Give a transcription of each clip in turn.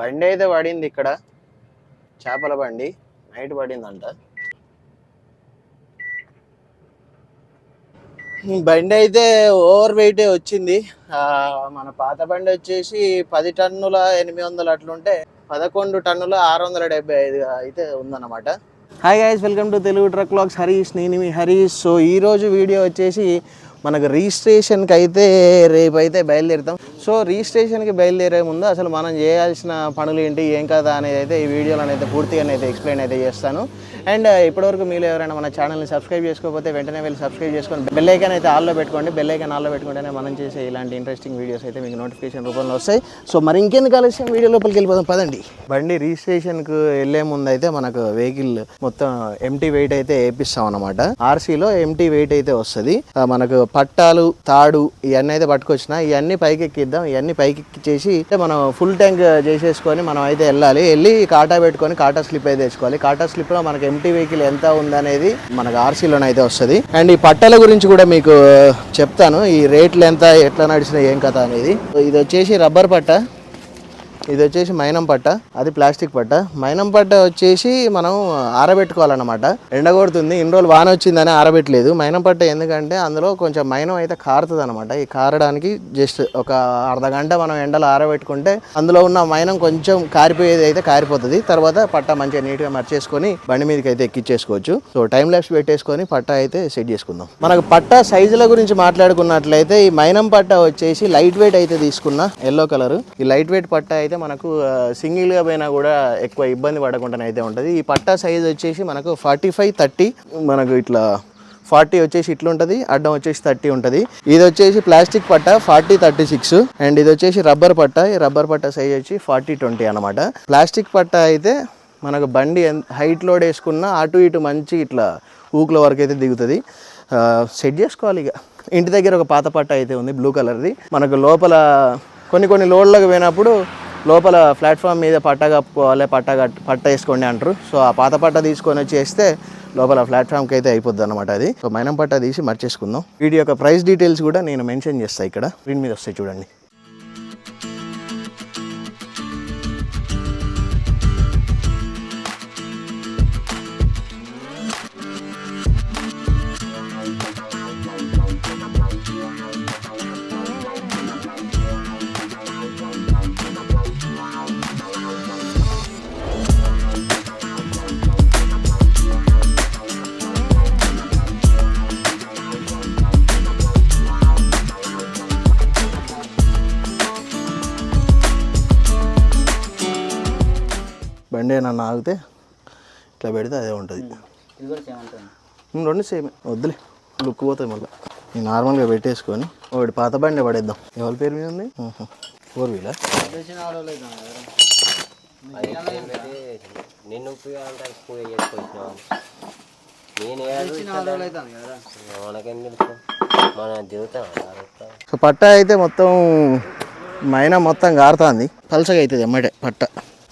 బండి అయితే పడింది ఇక్కడ. చేపల బండి. నైట్ పడిందంట. బండి అయితే ఓవర్ వెయిట్ వచ్చింది. మన పాత బండి వచ్చేసి పది టన్నుల ఎనిమిది వందలు అట్లుంటే పదకొండు టన్నుల ఆరు వందల డెబ్బై ఐదు అయితే ఉందన్నమాట. Hi guys welcome to Telugu truck logs Harish నేను మీ హరీష్ సో ఈరోజు వీడియో వచ్చేసి మనకు రిజిస్ట్రేషన్కి అయితే రేపు అయితే బయలుదేరుతాం. సో రిజిస్ట్రేషన్కి బయలుదేరే ముందు అసలు మనం చేయాల్సిన పనులు ఏంటి ఏం కదా అనేది అయితే ఈ వీడియోలో అయితే పూర్తిగా అయితే ఎక్స్ప్లెయిన్ అయితే చేస్తాను. అండ్ ఇప్పటివరకు మీరు ఎవరైనా మన ఛానల్ని సబ్స్క్రైబ్ చేసుకోకపోతే వెంటనే వెళ్ళి సబ్స్క్రైబ్ చేసుకొని బెల్ ఐకాన్ అయితే ఆల్లో పెట్టుకోండి. బెల్ ఐకాన్ ఆల్లో పెట్టుకుంటేనే మనం చేసే ఇలాంటి ఇంట్రెస్టింగ్ వీడియోస్ అయితే మీకు నోటిఫికేషన్ రూపంలో వస్తాయి. సో మరి ఇంకెందుకు ఆలస్యం? వీడియో లోపలికి వెళ్ళిపోదాం పదండి. బండి రిజిస్ట్రేషన్కు వెళ్ళే ముందు అయితే మనకు వెహికల్ మొత్తం ఎంటీ వెయిట్ అయితే వేపిస్తాం అనమాట ఆర్సీలో ఎంటీ వెయిట్ అయితే వస్తుంది. మనకు పట్టాలు తాడు ఇవన్నీ అయితే పట్టుకొచ్చిన ఇవన్నీ పైకి ఎక్కిద్దాం. ఇవన్నీ పైకి ఎక్కిచ్చేసి మనం ఫుల్ ట్యాంక్ చేసేసుకొని మనం అయితే వెళ్ళాలి. వెళ్ళి కాటా పెట్టుకొని కాటా స్లిప్ అయితే తెచ్చుకోవాలి కాటా స్లిప్లో మనకి ఎంటీ వెహికల్ ఎంత ఉందనేది మనకు ఆర్సీలోనే అయితే వస్తుంది. అండ్ ఈ పట్టాల గురించి కూడా మీకు చెప్తాను. ఈ రేట్లు ఎంత ఎట్లా నడిచినా ఏం కథ అనేది. ఇది వచ్చేసి రబ్బర్ పట్ట. ఇది వచ్చేసి మైనం పట్ట అది ప్లాస్టిక్ పట్ట. మైనం పట్ట వచ్చేసి మనం ఆరబెట్టుకోవాలన్నమాట. ఎండ కొడుతుంది ఇన్ని రోజులు వాన వచ్చిందని ఆరబెట్టలేదు. మైనం పట్ట ఎందుకంటే అందులో కొంచెం మైనం అయితే కారుతుంది అనమాట ఈ కారడానికి జస్ట్ ఒక అర్ధ గంట మనం ఎండలో ఆరబెట్టుకుంటే అందులో ఉన్న మైనం కొంచెం కారిపోయేది అయితే కారిపోతుంది. తర్వాత పట్ట మంచిగా నీట్గా మర్చేసుకొని బండి మీదకి అయితే ఎక్కించేసుకోవచ్చు సో టైం ల్యాబ్స్ పెట్టేసుకొని పట్ట అయితే సెట్ చేసుకుందాం. మనకు పట్ట సైజుల గురించి మాట్లాడుకున్నట్లయితే ఈ మైనం పట్ట వచ్చేసి లైట్ వెయిట్ అయితే తీసుకున్న ఎల్లో కలర్. ఈ లైట్ వెయిట్ పట్ట అయితే మనకు సింగిల్గా పోయినా కూడా ఎక్కువ ఇబ్బంది పడకుండా అయితే ఉంటుంది. ఈ పట్టా సైజ్ వచ్చేసి మనకు ఫార్టీ ఫైవ్ థర్టీ మనకు ఇట్లా ఫార్టీ వచ్చేసి ఇట్లా ఉంటుంది అడ్డం వచ్చేసి థర్టీ ఉంటుంది. ఇది వచ్చేసి ప్లాస్టిక్ పట్ట ఫార్టీ థర్టీ సిక్స్ అండ్ ఇది వచ్చేసి రబ్బర్ పట్ట ఈ రబ్బర్ పట్ట సైజ్ వచ్చి ఫార్టీ ట్వంటీ అనమాట ప్లాస్టిక్ పట్ట అయితే మనకు బండి హైట్ లోడ్ వేసుకున్న అటు ఇటు మంచి ఇట్లా ఊకుల వరకు అయితే దిగుతుంది. సెట్ చేసుకోవాలి ఇక. ఇంటి దగ్గర ఒక పాత పట్ట అయితే ఉంది బ్లూ కలర్ది మనకు లోపల కొన్ని కొన్ని లోడ్లకు పోయినప్పుడు లోపల ప్లాట్ఫామ్ మీద పట్ట కప్పుకోవాలి పట్ట కట్ పట్ట వేసుకోండి అంటారు. సో ఆ పాత పట్ట తీసుకొని వచ్చి వేస్తే లోపల ప్లాట్ఫామ్కి అయితే అయిపోద్ది అనమాట అది. సో మైనం పట్ట తీసి మర్చేసుకుందాం. వీటి యొక్క ప్రైస్ డీటెయిల్స్ కూడా నేను మెన్షన్ చేస్తాను ఇక్కడ. స్క్రీన్ మీద వస్తాయి చూడండి. బండి నన్ను ఆగితే ఇట్లా పెడితే అదే ఉంటుంది. రెండు సేమ్ వద్దులే. లుక్ పోతాయి మళ్ళీ. నేను నార్మల్గా పెట్టేసుకొని ఒకటి పాత బండి పడేద్దాం. ఎవరి పేరు మీద ఉంది? ఫోర్ వీలర్ నిన్ను సో పట్ట అయితే మొత్తం మైనా మొత్తం గారుతుంది. పలసగా అవుతుంది అమ్మటే పట్ట.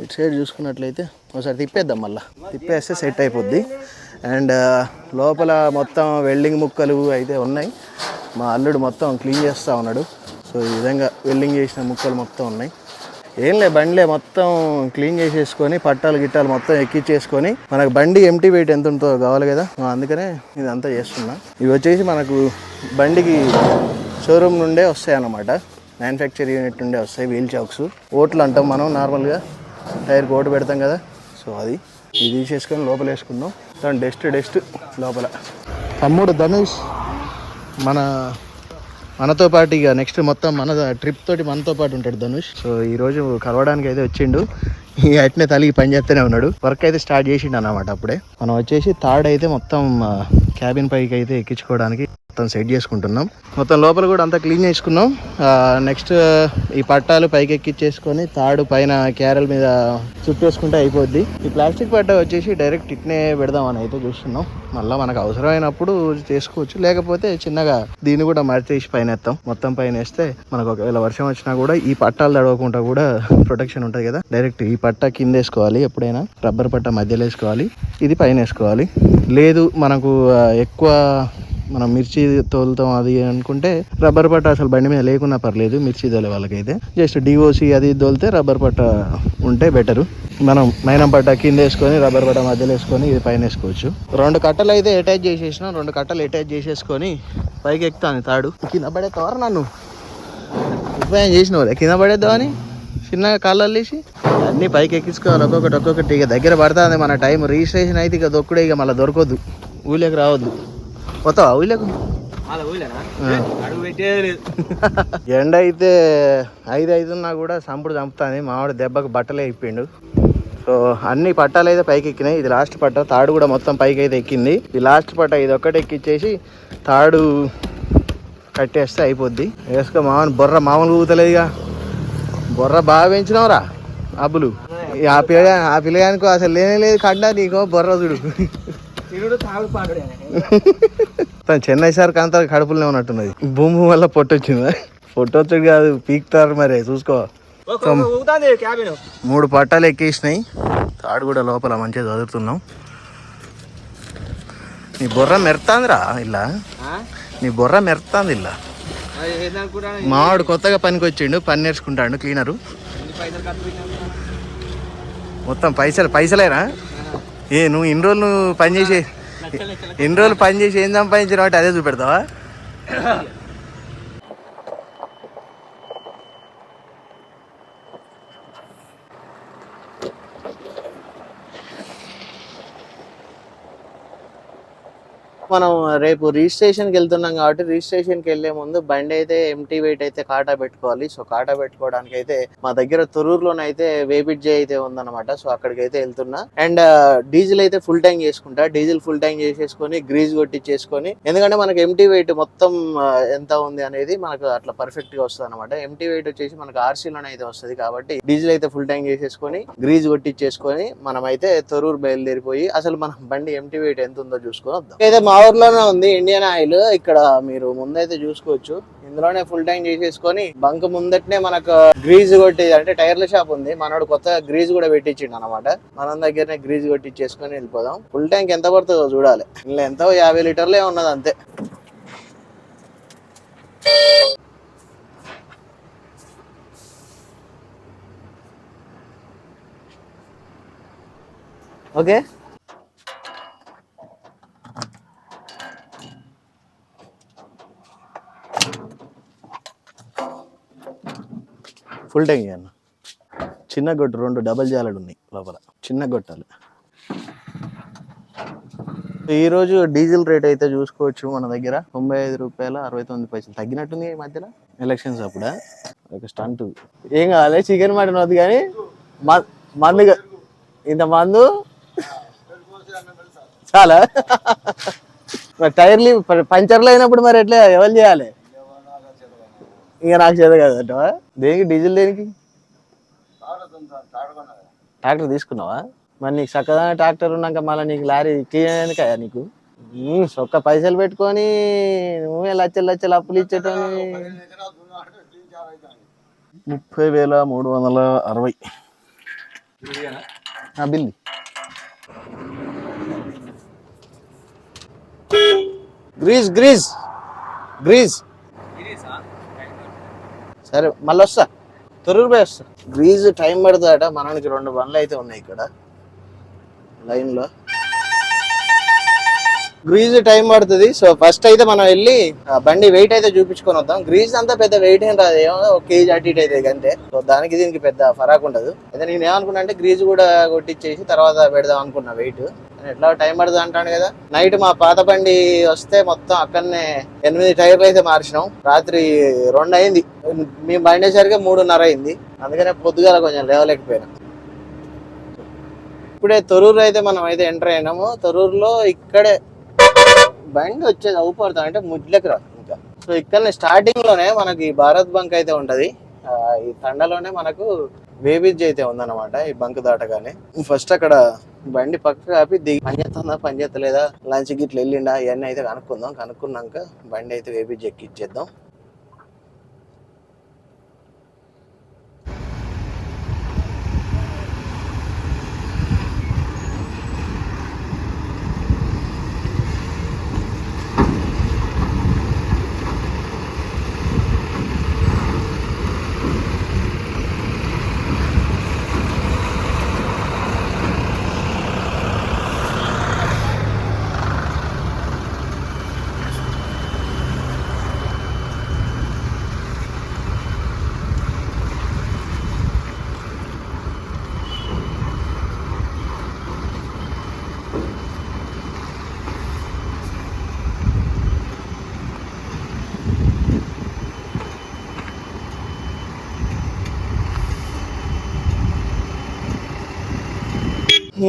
ఇటు సైడ్ చూసుకున్నట్లయితే ఒకసారి తిప్పేద్దాం మళ్ళీ. తిప్పేస్తే సెట్ అయిపోద్ది. అండ్ లోపల మొత్తం వెల్డింగ్ ముక్కలు అయితే ఉన్నాయి. మా అల్లుడు మొత్తం క్లీన్ చేస్తూ ఉన్నాడు. సో ఈ విధంగా వెల్డింగ్ చేసిన ముక్కలు మొత్తం ఉన్నాయి. ఏం లే బండిలే మొత్తం క్లీన్ చేసేసుకొని పట్టాలు గిట్టాలు మొత్తం ఎక్కించేసుకొని మనకు బండి ఎంటీ వెయిట్ ఎంత ఉంటుందో కావాలి కదా? అందుకనే ఇదంతా చేస్తున్నా. ఇవి వచ్చేసి మనకు బండికి షోరూమ్ నుండే వస్తాయి అన్నమాట మ్యానుఫ్యాక్చర్ యూనిట్ నుండే వస్తాయి వీల్ చాక్స్ ఓట్లు అంటాం మనం నార్మల్గా. టైర్ కోటు పెడతాం కదా. సో అది. ఇది తీసేసుకొని లోపల వేసుకుందాం. దాని డస్ట్ డస్ట్ లోపల. తమ్ముడు ధనుష్ మన మనతో పాటు ఇక నెక్స్ట్ మొత్తం మన ట్రిప్ తోటి మనతో పాటు ఉంటాడు ధనుష్. సో ఈరోజు కలవడానికి అయితే వచ్చిండు. ఈ అట్నే తలిగి పని చేస్తూనే ఉన్నాడు. వర్క్ అయితే స్టార్ట్ చేసిండు అన్నమాట అప్పుడే. మనం వచ్చేసి థర్డ్ అయితే మొత్తం క్యాబిన్ పైకి అయితే ఎక్కించుకోవడానికి. మొత్తం సెట్ చేసుకుంటున్నాం. మొత్తం లోపల కూడా అంతా క్లీన్ చేసుకున్నాం. నెక్స్ట్ ఈ పట్టాలు పైకి ఎక్కిచ్చేసుకొని తాడు పైన క్యారల్ మీద చుట్టేసుకుంటే అయిపోద్ది. ఈ ప్లాస్టిక్ పట్ట వచ్చేసి డైరెక్ట్ ఇట్నే పెడదామని అయితే చూస్తున్నాం. మళ్ళీ మనకు అవసరమైనప్పుడు చేసుకోవచ్చు. లేకపోతే చిన్నగా దీన్ని కూడా మర్చేసి పైన వేస్తాం మొత్తం పైన వేస్తే మనకు ఒకవేళ వర్షం వచ్చినా కూడా ఈ పట్టాలు తడవకుండా కూడా ప్రొటెక్షన్ ఉంటుంది కదా. డైరెక్ట్ ఈ పట్ట కింద వేసుకోవాలి ఎప్పుడైనా. రబ్బర్ పట్ట మధ్యలో వేసుకోవాలి. ఇది పైన వేసుకోవాలి లేదు మనకు ఎక్కువ మనం మిర్చి తోలుతాం అది అనుకుంటే రబ్బర్ పట్ట అసలు బండి మీద లేకున్నా పర్లేదు మిర్చి తోలే వాళ్ళకైతే. జస్ట్ డిఓసి అది తోలితే రబ్బర్ పట్ట ఉంటే బెటరు మనం మైనం పట్ట కింద వేసుకొని రబ్బర్ పట్ట మధ్యలో వేసుకొని ఇది పైన వేసుకోవచ్చు. రెండు కట్టలు అయితే అటాచ్ చేసేసిన రెండు కట్టలు అటాచ్ చేసేసుకొని పైకి ఎక్కుతాను తాడు. కింద పడే తోర నన్ను. ఉపాయం చేసినవాళ్ళే కింద పడేద్దామని చిన్నగా కాళ్ళు వేసి? అన్నీ పైకి ఎక్కించుకోవాలి. ఒక్కొక్కటి ఒక్కొక్కటి. ఇక దగ్గర పడుతుంది మన టైం. రిజిస్ట్రేషన్ అయితే ఇక దొక్కుడే ఇక మళ్ళీ దొరకదు. ఊళ్ళోకి రావద్దు. పోతావా? ఊళ్ళోకి ఎండ అయితే ఐదు ఐదున్నా కూడా సంపుడు చంపుతుంది. మామిడి దెబ్బకు బట్టలే ఇప్పిండు. సో అన్ని పట్టాలు అయితే పైకి ఎక్కినాయి. ఇది లాస్ట్ పట్ట. తాడు కూడా మొత్తం పైకి అయితే ఎక్కింది. ఈ లాస్ట్ పట్ట ఇది ఒక్కటి ఎక్కిచ్చేసి తాడు కట్టేస్తే అయిపోద్ది. వేసుకో మామూలు బొర్ర మామూలు ఊతలేదుగా బొర్ర బాగా పెంచినావురా? అబ్బులు. ఆ పిల్ల ఆ పిల్లగానికి అసలు లేనే లేదు కడ్డా నీకో. బొర్ర చూడు. తాగుడు తను చెన్నై సార్కి అంతా కడుపులోనే ఉన్నట్టున్నది. భూమి వల్ల పొట్టొచ్చిందా పొట్టొచ్చుడు కాదు పీక్తారు మరి చూసుకో. మూడు పట్టాలు ఎక్కేసినాయి. తాడు కూడా లోపల మంచిగా చదువుతున్నాం. నీ బొర్ర మెరుతాందిరా ఇలా. నీ బొర్ర మెరుతాంది ఇలా. మావాడు కొత్తగా పనికి వచ్చిండు పని నేర్చుకుంటాడు క్లీనరు మొత్తం పైసలు పైసలేరా ఏ నువ్వు ఇన్ని రోజులు నువ్వు పని చేసి ఎన్ని రోజులు పని చేసి ఏం సంపాదించిన వాటి అదే చూపెడతావా? మనం రేపు రిజిస్ట్రేషన్కి వెళ్తున్నాం కాబట్టి రిజిస్ట్రేషన్కి వెళ్ళే ముందు బండి అయితే ఎంటీ వెయిట్ అయితే కాటా పెట్టుకోవాలి. సో కాటా పెట్టుకోవడానికి అయితే మా దగ్గర తొరూరులోనైతే వేపిడ్జే అయితే ఉందన్నమాట. సో అక్కడికి అయితే వెళ్తున్నా. అండ్ డీజిల్ అయితే ఫుల్ ట్యాంక్ చేసుకుంటా. డీజిల్ ఫుల్ ట్యాంక్ చేసేసుకొని గ్రీజ్ కొట్టించేసుకొని ఎందుకంటే మనకి ఎంటీ వెయిట్ మొత్తం ఎంత ఉంది అనేది మనకు అట్లా పర్ఫెక్ట్గా వస్తుంది అనమాట ఎంటీ వెయిట్ వచ్చేసి మనకు ఆర్సీలోనే అయితే వస్తుంది కాబట్టి డీజిల్ అయితే ఫుల్ ట్యాంక్ చేసేసుకొని గ్రీజ్ కొట్టించేసుకొని మనం అయితే తొరూరు బయలుదేరిపోయి అసలు మన బండి ఎంటీ వెయిట్ ఎంత ఉందో చూసుకొని వద్దాం. అయితే మా ఊర్లోనే ఉంది ఇండియన్ ఆయిల్. ఇక్కడ మీరు ముందైతే చూసుకోవచ్చు. ఇందులోనే ఫుల్ ట్యాంక్ చేసేసుకొని బంక్ ముందటనే మనకు గ్రీజ్ కొట్టేది అంటే టైర్ల షాప్ ఉంది. మనోడు కొత్త గ్రీజ్ కూడా పెట్టించిండు అనమాట మనం దగ్గరనే గ్రీజ్ కొట్టించేసుకొని వెళ్ళిపోదాం. ఫుల్ ట్యాంక్ ఎంత పడుతుందో చూడాలి. ఇందులో ఎంతో యాభై లీటర్లే ఉన్నది అంతే. ఓకే? ఫుల్ ట్యాంక్ అన్న చిన్న గొట్టు రెండు డబల్ జాలడు ఉన్నాయి లోపల. చిన్న గొట్టాలు. ఈరోజు డీజిల్ రేట్ అయితే చూసుకోవచ్చు మన దగ్గర. తొంభై ఐదు రూపాయల అరవై తొమ్మిది పైసలు. తగ్గినట్టుంది ఈ మధ్యలో? ఎలక్షన్స్ అప్పుడు? ఒక స్టంట్ ఏం కావాలి? చికెన్ మటన్ వద్దు కానీ మ- మందు ఇంత మందు? చాలా. టైర్లీ టైర్లు పంచర్లు అయినప్పుడు మరి ఎట్లా ఎవరు చేయాలి? ఇంకా నాకు చేత కదట దేనికి? డీజిల్ దేనికి? ట్రాక్టర్ తీసుకున్నావా? మరి నీకు చక్కగా ట్రాక్టర్ ఉన్నాక మళ్ళీ నీకు లారీ క్లీన్ ఎందుకయ్యా నీకు? సొక్క పైసలు పెట్టుకొని నువ్వే లచ్చలు లచ్చలు అప్పులు ఇచ్చేటోని. ముప్పై వేల మూడు వందల అరవై. ఆ బిల్ గ్రీజ్ గ్రీజ్ గ్రీజ్. సరే మళ్ళీ వస్తా. తొర్రూరు పోయి వస్తా. గ్రీజ్ టైం పడుతుందట మనకి రెండు బండ్లు అయితే ఉన్నాయి ఇక్కడ. లైన్లో. గ్రీజ్ టైం పడుతుంది. సో ఫస్ట్ అయితే మనం వెళ్ళి ఆ బండి వెయిట్ అయితే చూపించుకొని వద్దాం. గ్రీజ్ అంతా పెద్ద వెయిట్ ఏం రాదు. ఏమో ఒక కేజీ అటు ఇటు అయితే అంతే. సో దానికి దీనికి పెద్ద ఫరాక్ ఉండదు. అయితే నేను ఏమనుకున్నా అంటే గ్రీజ్ కూడా కొట్టించేసి తర్వాత పెడదాం అనుకున్నా వెయిట్ ఎట్లా టైం పడుతుంది అంటాను కదా. నైట్ మా పాత బండి వస్తే మొత్తం అక్కడనే ఎనిమిది టైర్లు అయితే మార్చినాం. రాత్రి రెండు అయింది. మేము బండి వచ్చేసరికి మూడున్నర అయింది. అందుకనే పొద్దుగాల కొంచెం లేవలేకపోయినా. ఇప్పుడే తొరూరు అయితే మనం అయితే ఎంటర్ అయినాము. తొరూరులో ఇక్కడే బండి వచ్చేది అవుపడతాం అంటే ముడ్లకి రా ఇంకా. సో ఇక్కడనే స్టార్టింగ్లోనే మనకి భారత్ బంక్ అయితే ఉంటది. ఈ తండలోనే మనకు వేబిజ్ అయితే ఉందన్నమాట ఈ బంక్ దాటగానే. ఫస్ట్ అక్కడ బండి పక్క ఆపి దిగి పనిచేస్తుందా పనిచేస్తలేదా లంచ్ గిట్ల వెళ్ళిండా ఇవన్నీ అయితే కనుక్కుందాం. కనుక్కున్నాక బండి అయితే వేబిజ్ ఎక్కిచ్చేద్దాం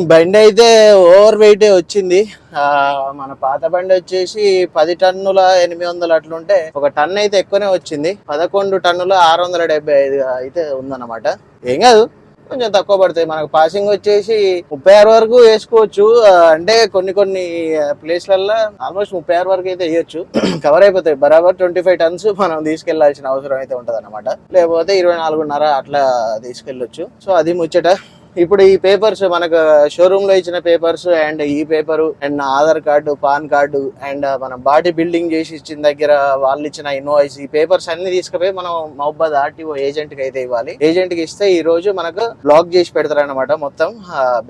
బండి అయితే ఓవర్ వెయిట్ వచ్చింది. ఆ, మన పాత బండి వచ్చేసి పది టన్నుల ఎనిమిది వందలు అట్లుంటే ఒక టన్ అయితే ఎక్కువనే వచ్చింది. పదకొండు టన్నుల ఆరు వందల డెబ్బై ఐదు అయితే ఉందన్నమాట. ఏం కాదు కొంచెం తక్కువ పడతాయి. మనకు పాసింగ్ వచ్చేసి ముప్పై ఆరు వరకు వేసుకోవచ్చు. అంటే కొన్ని కొన్ని ప్లేస్లల్లో ఆల్మోస్ట్ ముప్పై ఆరు వరకు అయితే వేయొచ్చు. కవర్ అయిపోతాయి. బరాబర్ ట్వంటీ ఫైవ్ టన్స్ మనం తీసుకెళ్ళాల్సిన అవసరం అయితే ఉంటది లేకపోతే ఇరవై నాలుగున్నర అట్లా తీసుకెళ్ళొచ్చు. సో అది ముచ్చట. ఇప్పుడు ఈ పేపర్స్ మనకు షోరూమ్లో ఇచ్చిన పేపర్స్ అండ్ ఈ పేపర్ అండ్ నా Aadhaar card PAN card and uh, మన బాడీ బిల్డింగ్ చేసి ఇచ్చిన దగ్గర వాళ్ళు ఇచ్చిన ఇన్వాయిస్ ఈ పేపర్స్ అన్ని తీసుకుపోయి మనం మహబాద్ ఆర్టీఓ ఏజెంట్కి అయితే ఇవ్వాలి. ఏజెంట్కి ఇస్తే ఈ రోజు మనకు బ్లాక్ చేసి పెడతారు అనమాట మొత్తం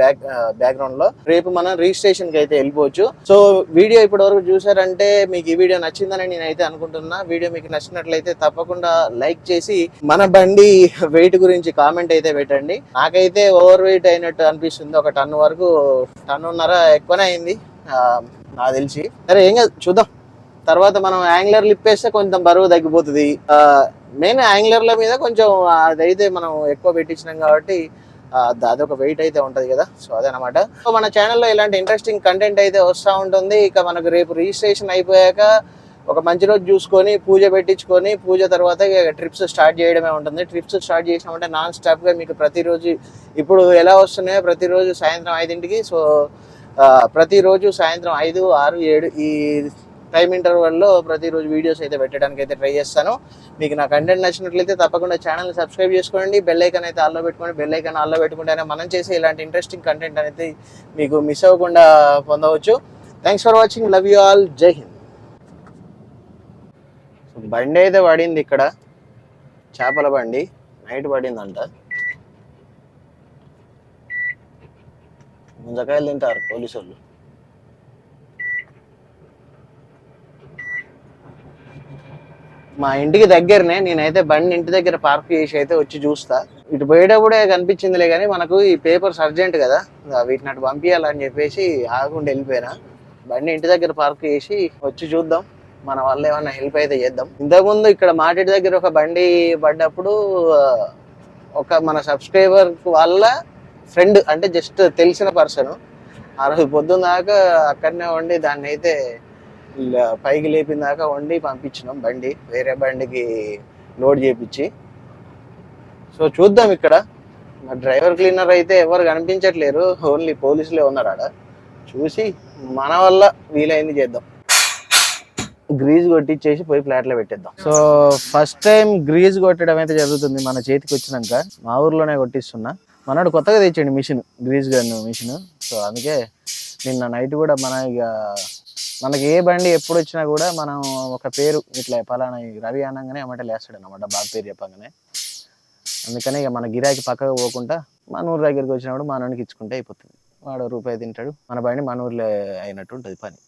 బ్యాక్ బ్యాక్గ్రౌండ్లో. రేపు మనం రిజిస్ట్రేషన్కి అయితే వెళ్ళిపోవచ్చు. సో వీడియో ఇప్పటి వరకు చూసారంటే మీకు ఈ వీడియో నచ్చిందని నేనైతే అనుకుంటున్నా. వీడియో మీకు నచ్చినట్లయితే తప్పకుండా లైక్ చేసి మన బండి వెయిట్ గురించి కామెంట్ అయితే పెట్టండి. నాకైతే ఓవర్ వెయిట్ అయినట్టు అనిపిస్తుంది. ఒక టన్ వరకు టన్నున్నర ఎక్కువనే అయింది. నాకు తెలిసి. సరే ఏం కాదు చూద్దాం. తర్వాత మనం యాంగ్లర్ లిప్పేస్తే కొంచెం బరువు తగ్గిపోతుంది. మెయిన్ యాంగ్లర్ల మీద కొంచెం అదైతే మనం ఎక్కువ పెట్టించినాం కాబట్టి అదొక వెయిట్ అయితే ఉంటుంది కదా. సో అదనమాట. సో మన ఛానల్లో ఇలాంటి ఇంట్రెస్టింగ్ కంటెంట్ అయితే వస్తూ ఉంటుంది. ఇక మనకు రేపు రిజిస్ట్రేషన్ అయిపోయాక ఒక మంచి రోజు చూసుకొని పూజ పెట్టించుకొని పూజ తర్వాత ట్రిప్స్ స్టార్ట్ చేయడమే ఉంటుంది. ట్రిప్స్ స్టార్ట్ చేసినామంటే నాన్ స్టాప్గా మీకు ప్రతిరోజు ఇప్పుడు ఎలా వస్తున్నాయో ప్రతిరోజు సాయంత్రం ఐదింటికి. సో ప్రతిరోజు సాయంత్రం ఐదు ఆరు ఏడు ఈ టైం ఇంటర్వల్లో ప్రతిరోజు వీడియోస్ అయితే పెట్టడానికి అయితే ట్రై చేస్తాను. మీకు నా కంటెంట్ నచ్చినట్లయితే తప్పకుండా ఛానల్ సబ్స్క్రైబ్ చేసుకోండి. బెల్ ఐకన్ అయితే ఆల్లో పెట్టుకోండి. బెల్ ఐకన్ ఆల్లో పెట్టుకుంటేనే మనం చేసే ఇలాంటి ఇంట్రెస్టింగ్ కంటెంట్ అనేది మీకు మిస్ అవ్వకుండా పొందవచ్చు. Thanks for watching love you all జై హింద్ బండి అయితే పడింది ఇక్కడ. చేపల బండి. నైట్ పడిందంట. ముంజకాయలు తింటారు పోలీసు వాళ్ళు మా ఇంటికి దగ్గరనే నేనైతే బండి ఇంటి దగ్గర పార్క్ చేసి అయితే వచ్చి చూస్తా. ఇటు పోయేటప్పుడే కనిపించిందిలే కానీ మనకు ఈ పేపర్స్ అర్జెంట్ కదా. వీటిని అటు పంపించాలని చెప్పేసి ఆగకుండా వెళ్ళిపోయినా. బండి ఇంటి దగ్గర పార్క్ చేసి వచ్చి చూద్దాం. మన వల్ల ఏమైనా హెల్ప్ అయితే చేద్దాం. ఇంతకుముందు ఇక్కడ మాటిటి దగ్గర ఒక బండి పడ్డప్పుడు ఒక మన సబ్స్క్రైబర్ వల్ల ఫ్రెండ్ అంటే జస్ట్ తెలిసిన పర్సన్ ఆ రోజు పొద్దున్న దాకా అక్కడనే ఉండి దాన్ని అయితే పైకి లేపిన దాకా వండి పంపించినాం బండి. వేరే బండికి లోడ్ చేపించి. సో చూద్దాం ఇక్కడ. మా డ్రైవర్ క్లీనర్ అయితే ఎవరు కనిపించట్లేరు. ఓన్లీ పోలీసులే ఉన్నారు ఆడ. చూసి మన వల్ల వీలైంది చేద్దాం. గ్రీజ్ కొట్టించేసి పోయి ఫ్లాట్లో పెట్టేద్దాం. సో ఫస్ట్ టైం గ్రీజ్ కొట్టడం అయితే జరుగుతుంది మన చేతికి వచ్చినాక. మా ఊర్లోనే కొట్టిస్తున్నా. మనోడు కొత్తగా తెచ్చండి machine grease gun machine so అందుకే నిన్న నైట్ కూడా మన ఇక మనకి ఏ బండి ఎప్పుడు వచ్చినా కూడా మనం ఒక పేరు ఇట్లా పలానా రవి అనగానే అమ్మట లేస్తాడు అనమాట బాబు పేరు చెప్పగానే. అందుకని ఇక మన గిరాకి పక్కకు పోకుండా మన ఊరు దగ్గరికి వచ్చినప్పుడు మనోనికి ఇచ్చుకుంటే అయిపోతుంది. వాడు రూపాయి తింటాడు. మన బండి మన ఊర్లో అయినట్టు ఉంటుంది పని.